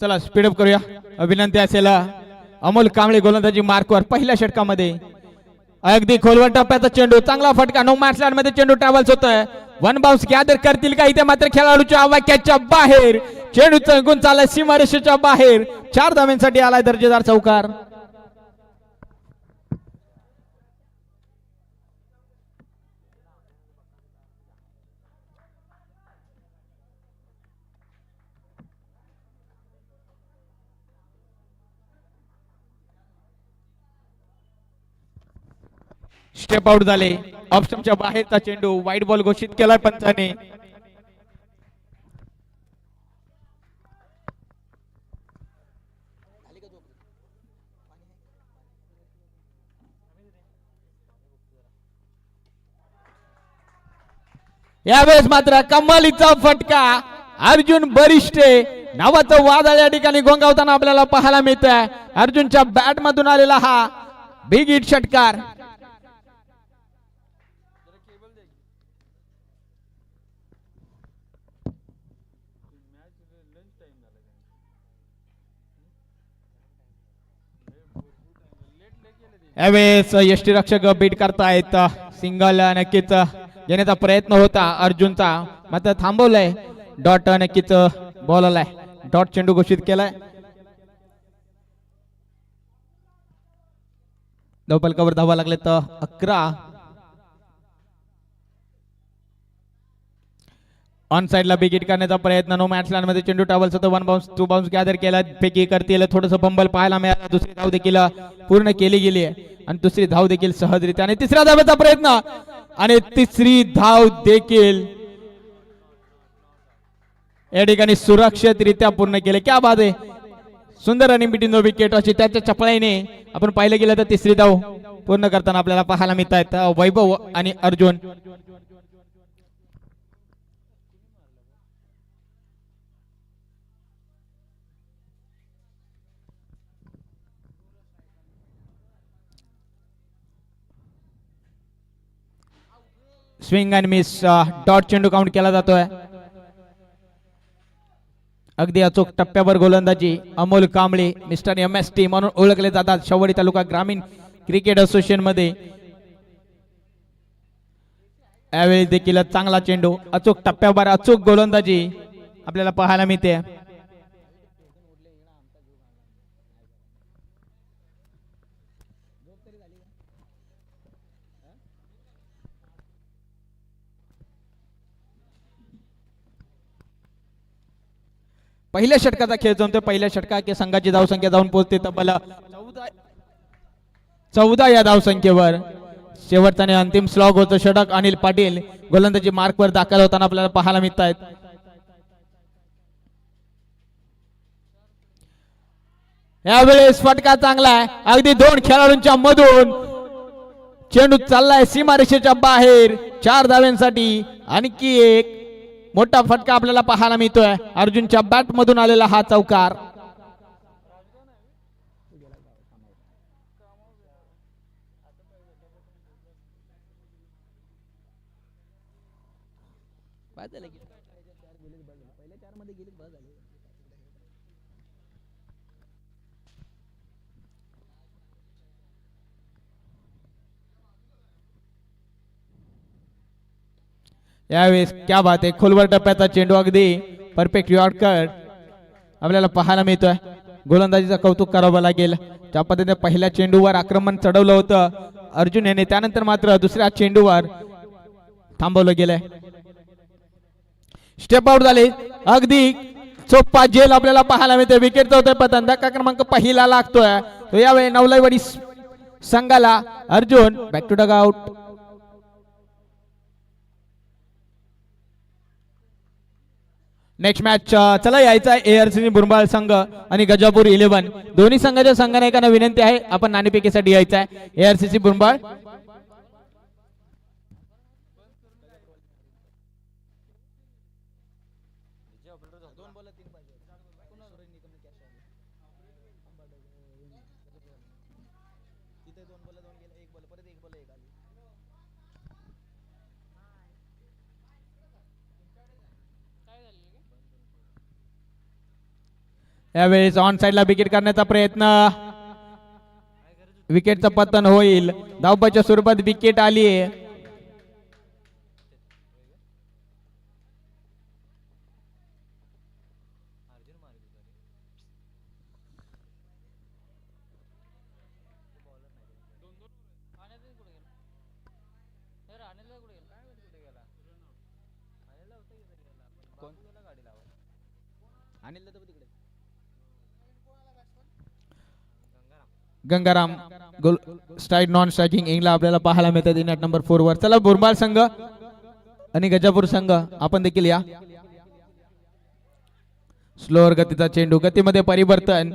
चला स्पीडअप करूया. विनंती असेल अमोल कांबळे गोलंदाजी मार्कवर पहिल्या षटकामध्ये. अगदी खोलवर टप्प्याचा चेंडू चांगला फटका नो मॅच मध्ये चेंडू ट्रॅव्हल्स होतोय. वन बाउन्स गॅदर करतील का? इथे मात्र खेळाडूच्या वाक्याच्या बाहेर. चेंडू चंकून चाललाय सीमारेषेच्या बाहेर. चार धाव्यांसाठी आलाय दर्जेदार चौकार. स्टेप आउट झाले. ऑप्शनच्या बाहेरचा चेंडू वाईट बॉल घोषित केलाय पंचाने. यावेळेस मात्र कमालीचा फटका. अर्जुन बरिष्ठे. नावाचं वादळ या ठिकाणी गोंगावताना आपल्याला पाहायला मिळत आहे अर्जुनच्या बॅट मधून आलेला हा बिग हिट षटकार. यावेळेस यष्टी रक्षक बीट करतायत सिंगल नक्कीच. घेण्याचा प्रयत्न होता अर्जुनचा. मात्र थांबवलाय. डॉट नक्कीच बॉल आलाय डॉट चेंडू घोषित केलाय. कवर धावा लागले तर अकरा. ऑन साईडला बिगिट करण्याचा प्रयत्न. नो मॅच मध्ये चेंडू टावल्स होतं one bounce two bounce gather केला. फेकी करतील थोडस बंबल पाहायला मिळाला. दुसरी धाव देखील पूर्ण केली गेली आहे. आणि दुसरी धाव देखील सहजरित्या आणि तिसऱ्या धावेचा प्रयत्न. आणि तिसरी धाव देखील या ठिकाणी सुरक्षितरित्या पूर्ण केले. क्या बाद आहे. सुंदर रनिंग बिटवीन विकेट अशी त्याच्या चपळाईने आपण पाहिलं गेलं तर तिसरी धाव पूर्ण करताना आपल्याला पाहायला मिळत आहेत वैभव आणि Arjun. Swing and miss dot चेंडू काउंट केला जातोय. अगदी अचूक टप्प्यावर गोलंदाजी. Amol Kamble mister M S T म्हणून ओळखले जातात शवडी तालुका ग्रामीण क्रिकेट असोसिएशनमध्ये. यावेळी देखील चांगला चेंडू अचूक टप्प्यावर अचूक गोलंदाजी. आपल्याला पाहायला मिळते. पहिल्या षटकाचा खेळ जमतोय पहिल्या षटकात संघाची धावसंख्या जाऊन पोहोचते तब्बल चौदा चौदा या धावसंख्येवर शेवटचा आणि अंतिम स्लॉग होतो. षटक अनिल पाटील गोलंदाजी मार्कवर दाखल होताना आपल्याला पाहायला मिळत आहेत यावेळेस फटका चांगला आहे. अगदी दोन खेळाडूंच्या मधून चेंडू चाललाय सीमारेषेच्या बाहेर. चार धाव्यांसाठी आणखी एक मोठा फटका आपल्याला पाहायला मिळतोय. अर्जुनच्या बॅट मधून आलेला हा चौकार. यावेळेस क्या बात आहे. खोलवर टप्प्याचा चेंडू अगदी परफेक्ट यॉर्कर आपल्याला पाहायला मिळतोय. गोलंदाजीचं कौतुक करावं लागेल. त्या पद्धतीने पहिल्या चेंडूवर आक्रमण चढवलं होतं अर्जुन याने त्यानंतर मात्र दुसऱ्या चेंडूवर थांबवलं गेलंय. स्टेप आउट झाले. अगदी चोप्पा जेल आपल्याला पाहायला मिळतोय. विकेट होतोय पतन धक्का क्रमांक पहिला लागतोय. तो यावेळी नवलाईवाडी संघाला Arjun back to dugout next match uh, चला यायचा आहे. एआरसी बुरबाळ संघ आणि गजापूर इलेव्हन. दोन्ही संघाच्या संघनायकांना विनंती आहे. आपण नाणेपेकीसाठी यायचं आहे. एआरसीसी बुरबाळ. यावेळेस ऑन साईडला विकेट करण्याचा प्रयत्न. विकेटचं पतन होईल. धावपाच्या स्वरूपात विकेट आली. आहे गंगाराम गोल स्ट्राईक नॉन स्ट्रायकिंग इंगला आपल्याला पाहायला मिळतात इनॅट नंबर फोर वर. चला बुरबाल संघ आणि गजापूर संघ. आपण देखील या. स्लोअर गतीचा चेंडू गतीमध्ये परिवर्तन.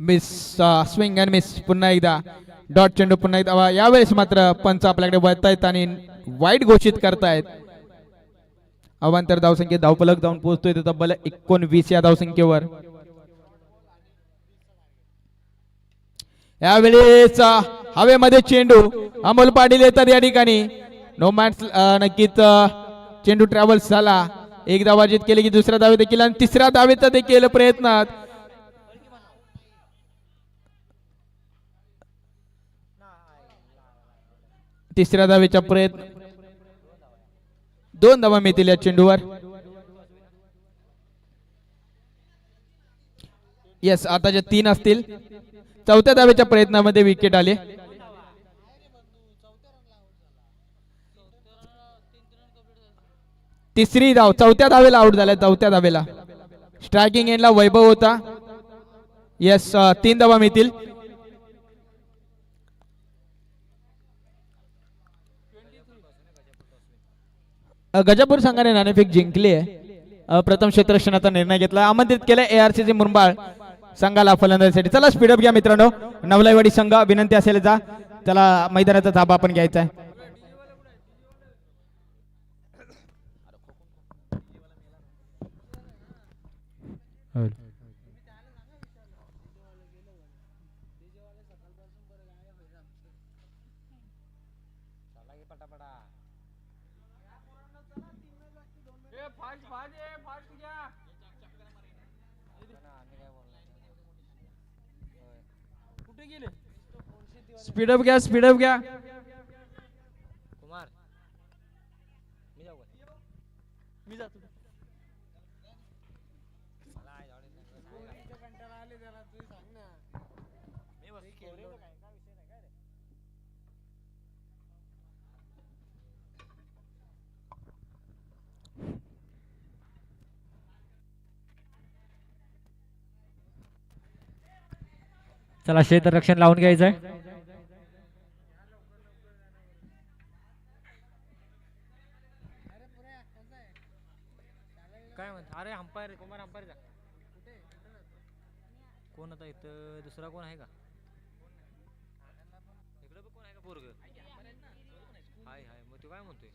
मिस स्विंग अँड मिस पुन्हा एकदा. डॉट चेंडू पुन्हा एकदा. यावेळेस मात्र पंच आपल्याकडे वळतायत आणि वाईट घोषित करतायत. अवांतर धावसंख्येत धावपलक जाऊन पोहोचतोय. तब्बल एकोणवीस या धावसंख्येवर. यावेळेस हवेमध्ये चेंडू अमोल पाटील येतात या ठिकाणी. नो मॅच नक्कीच चेंडू ट्रॅव्हल्स झाला. एक धावा वाजित केली की दुसऱ्या दावे देखील आणि तिसऱ्या धावेचा देखील प्रयत्नात. तिसऱ्या धावेचा प्रयत्न दोन धावा मिळतील या चेंडूवर. येस आता जे तीन असतील चौथ्या धावेच्या प्रयत्नामध्ये विकेट आले. तिसरी धाव चौथ्या धावेला आउट झाल्या चौथ्या धावेला. स्ट्रायकिंग एंडला वैभव होता. येस तीन धावा मिळतील. गजापूर संघाने नाणेफेक जिंकली आहे. प्रथम क्षेत्ररक्षणाचा निर्णय घेतला. आमंत्रित केलं सी मुरबाळ संघाला फलंदाजीसाठी. चला स्पीडअप घ्या मित्रांनो. नवलाईवाडी संघ विनंती असेल जा. त्याला मैदानाचा ताबा आपण घ्यायचा आहे. स्पीडअप घ्या स्पीडअप घ्या कुमार मी जाऊ जातो चला क्षेत्ररक्षण लावून घ्यायचंय. अरे अंपायर कुमार अंपायर जा. कोण आता इथं? दुसरा कोण आहे का? इकडे बघ कोण आहे का पोरग? हाय हाय. मग तू काय म्हणतोय?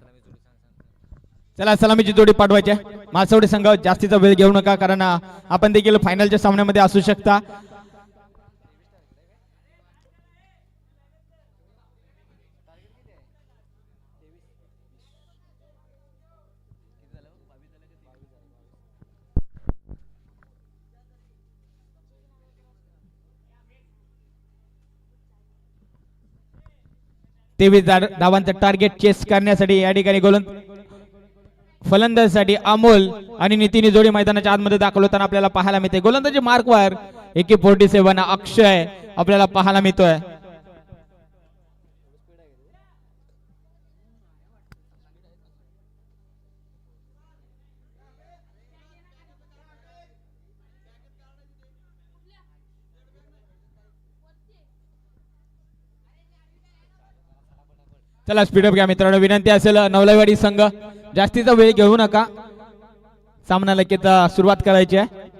सलामी जोडी सांग सांग चला सलामीची जोडी पाठवायची आहे. मासवडे संघ जास्तीचा वेळ घेऊ नका कारण आपण देखील फायनलच्या सामन्यामध्ये असू शकता. तेवीस धावांचं टार्गेट चेस करण्यासाठी या ठिकाणी गोलंद फलंदाजीसाठी अमोल आणि नितीन जोडी मैदानाच्या आतमध्ये दाखल होताना आपल्याला पाहायला मिळते. गोलंदाजी मार्कवर एके फोर्टी सेव्हन अक्षय आपल्याला पाहायला मिळतोय. चला स्पीडअप घ्या मित्रांनो. विनंती असेल नवलाईवाडी संघ जास्तीचा वेळ घेऊ नका. सामना लगेच सुरुवात करायची आहे.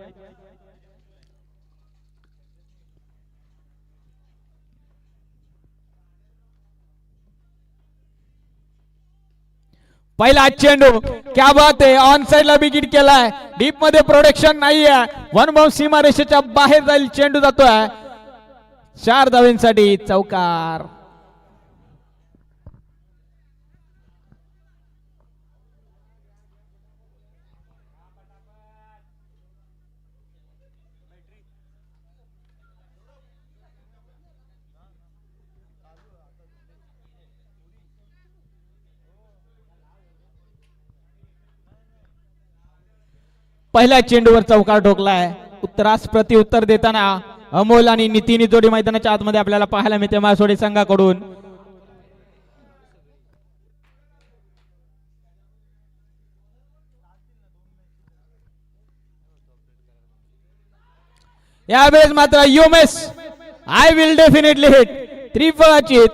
पहिला चेंडू क्या बात आहे. ऑन साइडला बिगिट केलाय. डीपमध्ये प्रोडक्शन नाहीये. वन बाउंस सीमारेषेच्या बाहेर जाईल चेंडू जातोय. चार धावेंसाठी चौकार. पहिल्या चेंडूवर चौकार ठोकलाय. उत्तरास प्रतिउत्तर देताना अमोल आणि नितीन जोडी मैदानाच्या आतमध्ये आपल्याला पाहायला मिळते मासोडी संघाकडून. यावेळेस मात्र युमेस आय विल डेफिनेटली हिट त्रिफळाची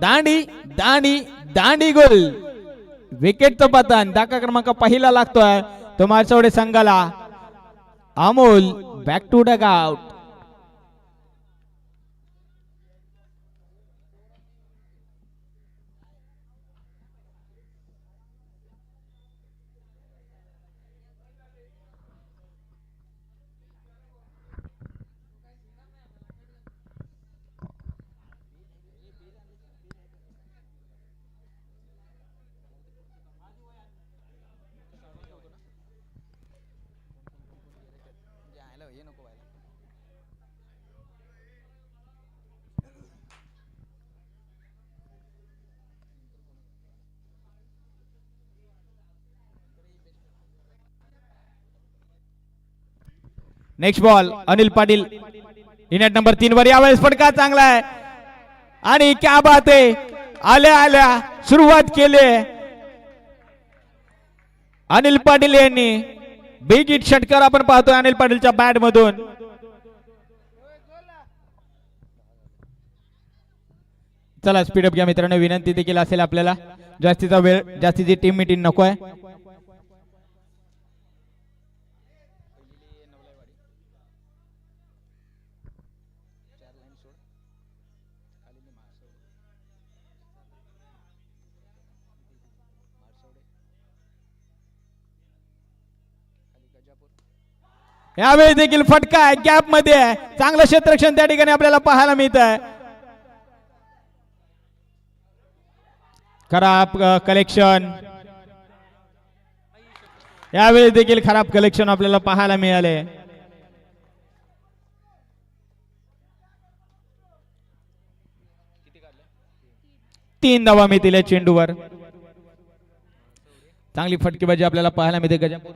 दांडी दांडी दांडी गोल. विकेटचं पतन धाका क्रमांक पहिला लागतोय. तो मारसवडे संघाला Amol back to dugout next ball Anil Patil इनेट number तीन वर यावेळेस फटका चांगला आहे. आणि क्या बात आहे. आल्या आल्या. सुरुवात केली अनिल पाटील यांनी बिग हिट षटकार आपण पाहतोय अनिल पाटीलच्या बॅट मधून. चला स्पीडअप घ्या मित्रांनो. विनंती देखील असेल आपल्याला. जास्तीचा वेळ जास्तीची टीम मिटिंग नको आहे. यावेळी देखील फटका आहे गॅपमध्ये आहे. चांगलं क्षेत्रक्षण त्या ठिकाणी आपल्याला पाहायला मिळत आहे खराब कलेक्शन यावेळी देखील खराब कलेक्शन आपल्याला पाहायला मिळाले. तीन धावा मिळतील या चेंडूवर. चांगली फटकेबाजी आपल्याला पाहायला मिळते गजापूर.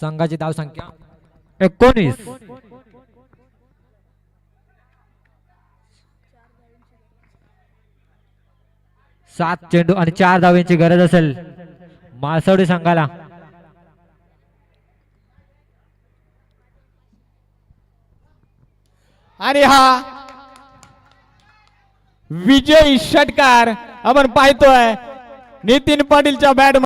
संघाची धाव संख्या एकोणीस. सात चेंडू आणि चार धाव्यांची गरज असेल. मासवडी संघाला. आणि हा विजयी षटकार आपण पाहतोय नितीन पाटीलच्या बॅट